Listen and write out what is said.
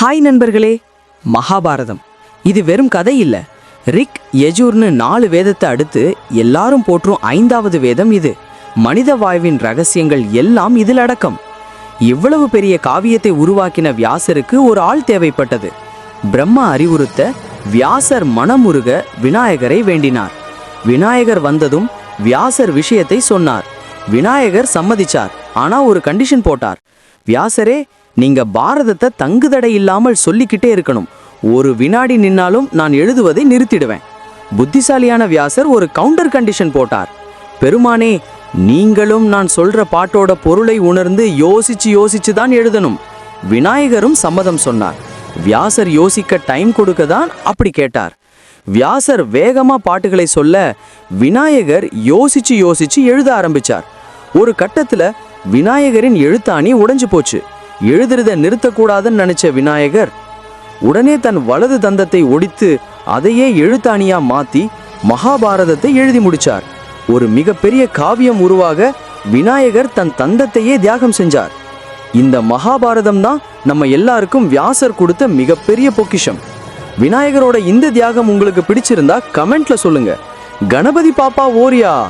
Hi நண்பர்களே மகாபாரதம். இது வெறும் கதை இல்லை. ரிக் யஜூர்னு நாலு வேதத்தை அடுத்து எல்லாரும் போற்றும் ஐந்தாவது வேதம் இது. மனித வாழ்வின் ரகசியங்கள் எல்லாம் இதில் அடக்கம். இவ்வளவு பெரிய காவியத்தை உருவாக்கின வியாசருக்கு ஒரு ஆள் தேவைப்பட்டது. பிரம்மா அறிவுறுத்த வியாசர் மனமுருக விநாயகரை வேண்டினார். விநாயகர் வந்ததும் வியாசர் விஷயத்தை சொன்னார். விநாயகர் சம்மதிச்சார் ஆனா ஒரு கண்டிஷன் போட்டார். வியாசரே நீங்க பாரதத்தை தங்குதடை இல்லாமல் சொல்லிக்கிட்டே இருக்கணும். ஒரு வினாடி நின்னாலும் நான் எழுதுவதை நிறுத்திடுவேன். புத்திசாலியான வியாசர் ஒரு கவுண்டர் கண்டிஷன் போட்டார். பெருமானே நீங்களும் நான் சொல்ற பாட்டோட பொருளை உணர்ந்து யோசிச்சு யோசிச்சு தான் எழுதணும். விநாயகரும் சம்மதம் சொன்னார். வியாசர் யோசிக்க டைம் கொடுக்க தான் அப்படி கேட்டார். வியாசர் வேகமா பாட்டுகளை சொல்ல விநாயகர் யோசிச்சு யோசிச்சு எழுத ஆரம்பிச்சார். ஒரு கட்டத்துல விநாயகரின் எழுத்தாணி உடைஞ்சு போச்சு. எழுதுறதை நிறுத்தக்கூடாதுன்னு நினைச்ச விநாயகர் உடனே தன் வலது தந்தத்தை ஒடித்து அதையே எழுத்தாணியா மாத்தி மகாபாரதத்தை எழுதி முடிச்சார். ஒரு மிகப்பெரிய காவியம் உருவாக விநாயகர் தன் தந்தத்தையே தியாகம் செஞ்சார். இந்த மகாபாரதம் தான் நம்ம எல்லாருக்கும் வியாசர் கொடுத்த மிகப்பெரிய பொக்கிஷம். விநாயகரோட இந்த தியாகம் உங்களுக்கு பிடிச்சிருந்தா கமெண்ட்ல சொல்லுங்க. கணபதி பாப்பா ஓரியா?